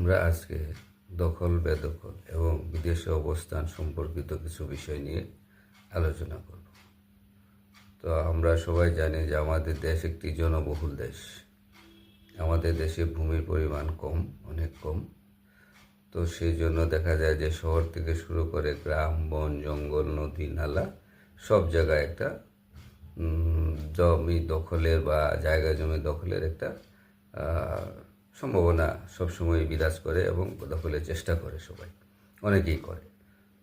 আমরা আজকে দখল, বেদখল এবং বিদেশে অবস্থান সম্পর্কিত কিছু বিষয় নিয়ে আলোচনা করব। তো আমরা সবাই জানি যে আমাদের দেশ একটি জনবহুল দেশ। আমাদের দেশে ভূমির পরিমাণ কম, অনেক কম। তো সেই জন্য দেখা যায় যে শহর থেকে শুরু করে গ্রাম, বন, জঙ্গল, নদী, নালা সব জায়গায় একটা জমি দখলের বা জায়গা জমি দখলের একটা সম্ভাবনা সবসময় বিরাজ করে এবং দখলের চেষ্টা করে সবাই। অনেকেই করে।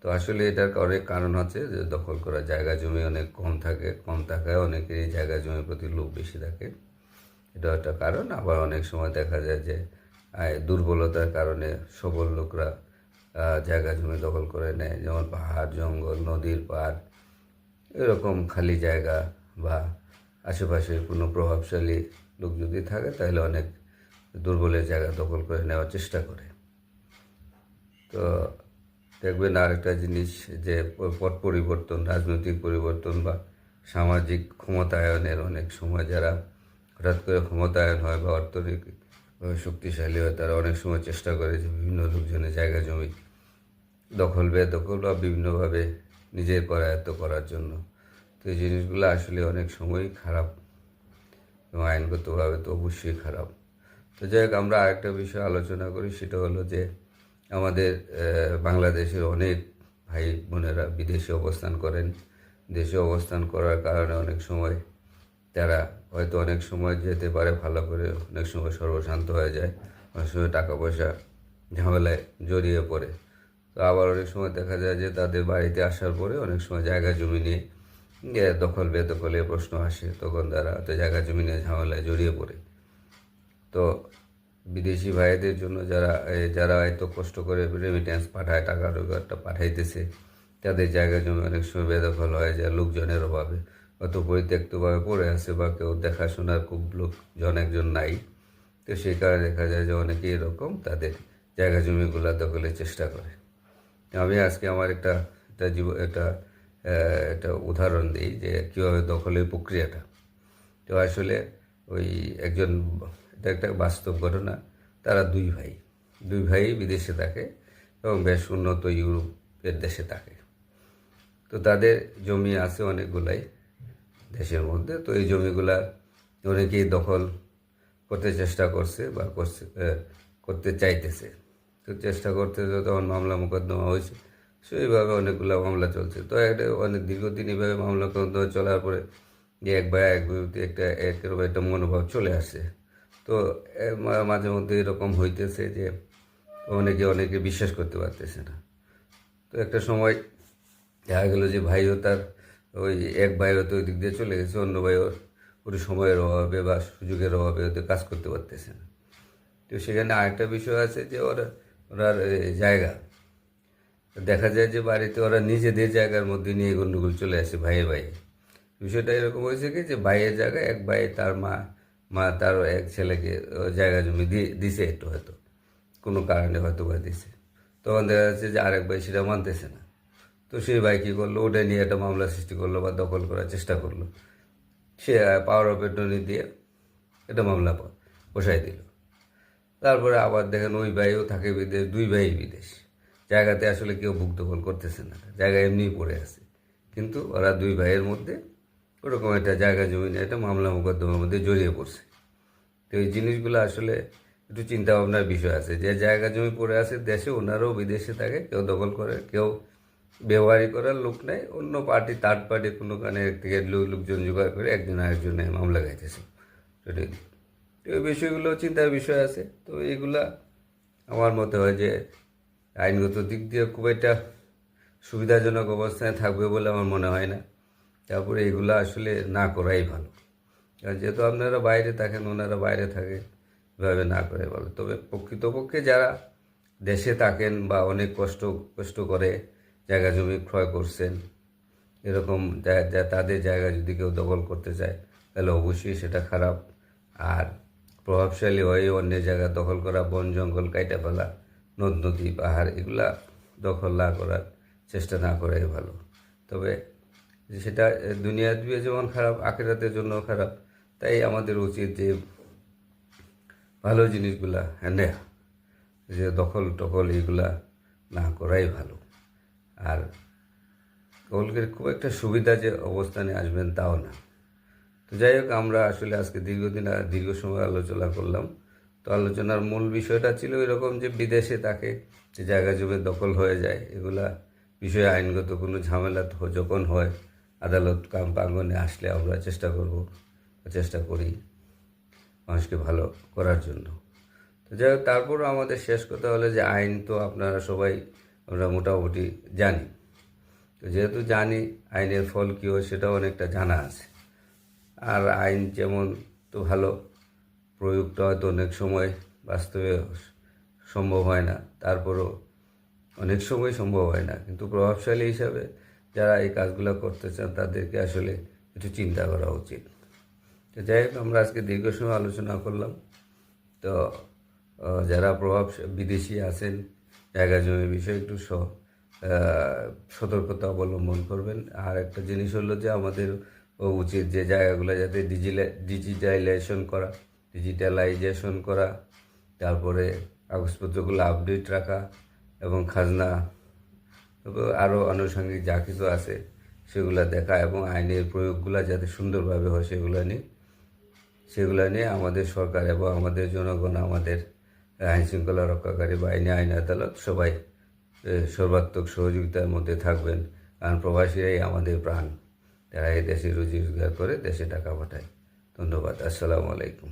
তো আসলে এটার অনেক কারণ আছে যে দখল করা জায়গা জমি অনেক কম থাকে, কম থাকায় অনেকেরই জায়গা জমির প্রতি লোভ বেশি থাকে। এটা একটা কারণ। আবার অনেক সময় দেখা যায় যে দুর্বলতার কারণে সবল লোকরা জায়গা জমি দখল করে নেয়। যেমন পাহাড়, জঙ্গল, নদীর পাড়, এরকম খালি জায়গা বা আশেপাশে কোনো প্রভাবশালী লোক যদি থাকে, তাহলে অনেক দুর্বলের জায়গা দখল করে নেওয়ার চেষ্টা করে। তো দেখবেন আরেকটা জিনিস যে, পট পরিবর্তন, রাজনৈতিক পরিবর্তন বা সামাজিক ক্ষমতায়নের অনেক সময় যারা হঠাৎ করে ক্ষমতায়ন হয় বা অর্থনৈতিকভাবে শক্তিশালী হয়, তারা অনেক সময় চেষ্টা করে যে বিভিন্ন লোকজনের জায়গা জমি দখল, বেদখল বা বিভিন্নভাবে নিজের করায়ত্ত করার জন্য। তো এই জিনিসগুলো আসলে অনেক সময়ই খারাপ এবং আইনগতভাবে তো অবশ্যই খারাপ। তো যাই হোক, আমরা আরেকটা বিষয় আলোচনা করি, সেটা হলো যে আমাদের বাংলাদেশের অনেক ভাই বোনেরা বিদেশে অবস্থান করেন। দেশে অবস্থান করার কারণে অনেক সময় তারা হয়তো অনেক সময় যেতে পারে, ভালো করে অনেক সময় সর্বশান্ত হয়ে যায়, অনেক সময় টাকা পয়সা ঝামেলায় জড়িয়ে পড়ে। তো আবার অনেক সময় দেখা যায় যে তাদের বাড়িতে আসার পরে অনেক সময় জায়গা জমি নিয়ে দখল বেদখলের প্রশ্ন আসে, তখন তারা হয়তো জায়গা জমি নিয়ে ঝামেলায় জড়িয়ে পড়ে। তো বিদেশি ভাইদের জন্য যারা যারা এত কষ্ট করে রেমিটেন্স পাঠায়, টাকা রোজগারটা পাঠাইতেছে, তাদের জায়গা জমি অনেক সময় বেদখল হয়ে যায় লোকজনের অভাবে। অত পরিত্যক্তভাবে পড়ে আছে বা কেউ দেখাশোনার খুব লোকজন একজন নাই। তো সেই কারণে দেখা যায় যে অনেকেই এরকম তাদের জায়গা জমিগুলো দখলের চেষ্টা করে। আমি আজকে আমার একটা একটা জীব, একটা একটা উদাহরণ দিই যে কীভাবে দখলের প্রক্রিয়াটা। তো আসলে ওই একজন এটা একটা বাস্তব ঘটনা, তারা দুই ভাই। দুই ভাই বিদেশে থাকে এবং বেশ উন্নত ইউরোপের দেশে থাকে। তো তাদের জমি আছে অনেকগুলাই দেশের মধ্যে। তো এই জমিগুলা অনেকেই দখল করতে চেষ্টা করছে বা করছে করতে চাইতেছে। তো চেষ্টা করতে তখন মামলা মোকদ্দমা হয়েছে, সেইভাবে অনেকগুলো মামলা চলছে। তো একটা অনেক দীর্ঘদিন এইভাবে মামলা চলার পরে এক ভাই এক একটা এরকম একটা মনোভাব চলে আসছে তো মাঝে মধ্যে এরকম হইতেছে যে অনেকে অনেকে বিশ্বাস করতে পারতেছে না। তো একটা সময় দেখা গেল যে ভাইও তার ওই এক ভাই তো ওই দিক দিয়ে চলে গেছে, অন্য ভাই ওর ওর সময়ের অভাবে বা সুযোগের অভাবে ওদের কাজ করতে পারতেছে না। তো সেখানে আরেকটা বিষয় আছে যে ওরা ওনার জায়গা। দেখা যায় যে বাড়িতে ওরা নিজেদের জায়গার মধ্যে নিয়ে গন্ডগোল চলে আসে ভাইয়ে ভাইয়ে। বিষয়টা এরকম হয়েছে কি যে ভাইয়ের জায়গায় এক ভাই, তার মা মা তার এক ছেলেকে জায়গা জমি দিয়ে দিছে একটু হয়তো। কোনো কারণে হয়তো বা দিছে। তখন দেখা যাচ্ছে যে আরেক ভাই সেটা মানতেছে না। তো সেই ভাই কী করল? ওটা নিয়ে একটা মামলা সৃষ্টি করল বা দখল করার চেষ্টা করল। সে পাওয়ার অফ অ্যাটর্নি দিয়ে একটা মামলা বসাই দিল। তারপরে আবার দেখেন ওই ভাইও থাকে বিদেশ, দুই ভাই বিদেশ। জায়গাতে আসলে কেউ দখল করতেছে না। জায়গা এমনিই পড়ে আছে। কিন্তু ওরা দুই ভাইয়ের মধ্যে ওরকম একটা জায়গা জমি নিয়ে একটা মামলা মোকদ্দমার মধ্যে জড়িয়ে পড়ছে। তো এই জিনিসগুলো আসলে একটু চিন্তা ভাবনার বিষয় আছে। যে জায়গা জমি পড়ে আছে, দেশে ওনারাও বিদেশে থাকে, কেউ দখল করে, কেউ ব্যবহারই করার লোক নেই, অন্য পার্টি থার্ড পার্টি কোনো কানে থেকে লোকজন জোগাড় করে একজন আরেকজনে মামলা গাইতেছে এই বিষয়গুলো চিন্তার বিষয় আছে। তো এইগুলা আমার মতে হয় যে আইনগত দিক দিয়ে খুব একটা সুবিধাজনক অবস্থায় থাকবে বলে আমার মনে হয় না। তারপরে এগুলো আসলে না করাই ভালো। কারণ যেহেতু আপনারা বাইরে থাকেন, ওনারা বাইরে থাকে, এভাবে না করে ভালো। তবে প্রকৃতপক্ষে যারা দেশে থাকেন বা অনেক কষ্ট কষ্ট করে, জায়গা জমি ক্রয় করছেন, এরকম তাদের জায়গা যদি কেউ দখল করতে চায়, তাহলে অবশ্যই সেটা খারাপ। আর প্রভাবশালী হয়ে অন্য জায়গা দখল করা, বন জঙ্গল কাইটা ফেলা, নদ, নদী, পাহাড়, এগুলা দখল না করার চেষ্টা না করাই ভালো। তবে যে সেটা দুনিয়া দিয়ে যেমন খারাপ, আখেরাতের জন্য খারাপ, তাই আমাদের উচিত যে ভালো জিনিসগুলা নেয়া যে দখল টখল এগুলা না করাই ভালো। আর কলকের খুব একটা সুবিধা যে অবস্থানে আসবেন তাও না। তো যাই হোক, আমরা আসলে আজকে দীর্ঘদিন দীর্ঘ সময় আলোচনা করলাম। তো আলোচনার মূল বিষয়টা ছিল এরকম যে বিদেশে তাকে যে জায়গা জমি দখল হয়ে যায়, এগুলা বিষয়ে আইনগত কোনো ঝামেলা যখন হয় আদালত কাম প্রাঙ্গনে আসলে আমরা চেষ্টা করব, চেষ্টা করি মানুষকে ভালো করার জন্য। তো যাই হোক, তারপরও আমাদের শেষ কথা হলো যে আইন তো আপনারা সবাই, আমরা মোটামুটি জানি। তো যেহেতু জানি আইনের ফল কী হয় সেটাও অনেকটা জানা আছে। আর আইন যেমন তো ভালো, প্রয়োগটা হয়তো অনেক সময় বাস্তবে সম্ভব হয় না, তারপরও অনেক সময় সম্ভব হয় না। কিন্তু প্রভাবশালী হিসাবে যারা এই কাজগুলো করতে চান, তাদেরকে আসলে একটু চিন্তা করা উচিত। তো যাই হোক, আমরা আজকে দীর্ঘ সময় আলোচনা করলাম। তো যারা প্রভাব বিদেশি আছেন, জায়গা জমি বিষয়ে একটু সতর্কতা অবলম্বন করবেন। আর একটা জিনিস হলো যে আমাদের উচিত যে জায়গাগুলো যাতে ডিজিটালাইজেশন করা ডিজিটালাইজেশন করা, তারপরে কাগজপত্রগুলো আপডেট রাখা এবং খাজনা আরও আনুষঙ্গিক যা কিছু আছে, সেগুলো দেখা এবং আইনের প্রয়োগগুলো যাতে সুন্দরভাবে হয় সেগুলো নিয়ে সেগুলো নিয়ে আমাদের সরকার এবং আমাদের জনগণ, আমাদের আইন শৃঙ্খলা রক্ষাকারী বা আইনে আইন আদালত সবাই সর্বাত্মক সহযোগিতার মধ্যে থাকবেন। কারণ প্রবাসীরাই আমাদের প্রাণ। তারা এই দেশে রুজি রোজগার করে দেশে টাকা পাঠায়। ধন্যবাদ। আসসালামু আলাইকুম।